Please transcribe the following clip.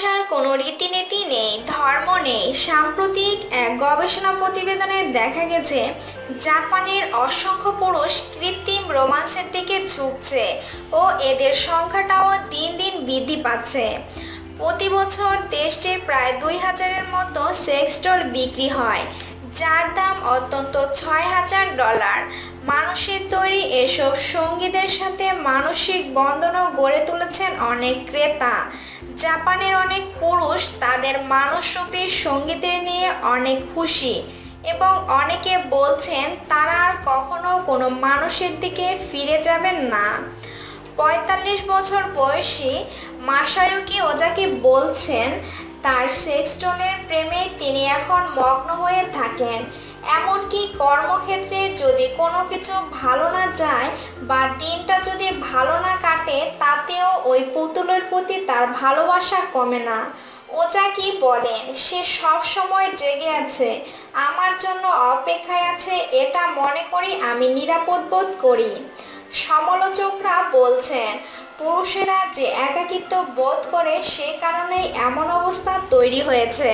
কোনো রীতিনীতি নেই, ধর্ম নেই। সাম্প্রতিক এক গবেষণা প্রতিবেদনে দেখা গেছে, জাপানের অসংখ্য পুরুষ কৃত্রিম রোমান্সের দিকে ঝুঁকছে ও এদের সংখ্যাটাও দিন দিন বৃদ্ধি পাচ্ছে। প্রতি বছর দেশটির প্রায় দুই হাজারের মতো সেক্স ডল বিক্রি হয়, যার দাম অত্যন্ত ছয় হাজার ডলার। মানুষের তৈরি এসব সঙ্গীদের সাথে মানসিক বন্ধনও গড়ে তুলেছেন অনেক ক্রেতা। জাপানের অনেক পুরুষ তাদের মানসরূপী সঙ্গীতের নিয়ে অনেক খুশি এবং অনেকে বলছেন তারা আর কখনো কোনো মানুষের দিকে ফিরে যাবেন না। পঁয়তাল্লিশ বছর বয়সী মাসায়ুকি ওজাকি বলছেন, তার সেক্সটনের প্রেমে তিনি এখন মগ্ন হয়ে থাকেন। এমনকি কর্মক্ষেত্রে যদি কোনো কিছু ভালো না যায় বা দিনটা যদি ভালো না কাটে ওই পুতুলের প্রতি তার ভালোবাসা কমে না। ওজা কি বলেন? সে সব সময় জেগে আছে। আমার জন্য অপেক্ষায় আছে, এটা মনে করি আমি নিরাপদ বোধ করি। সমালোচকরা বলছেন, পুরুষেরা যে একাকিত্ব বোধ করে সে কারণেই এমন অবস্থা তৈরি হয়েছে।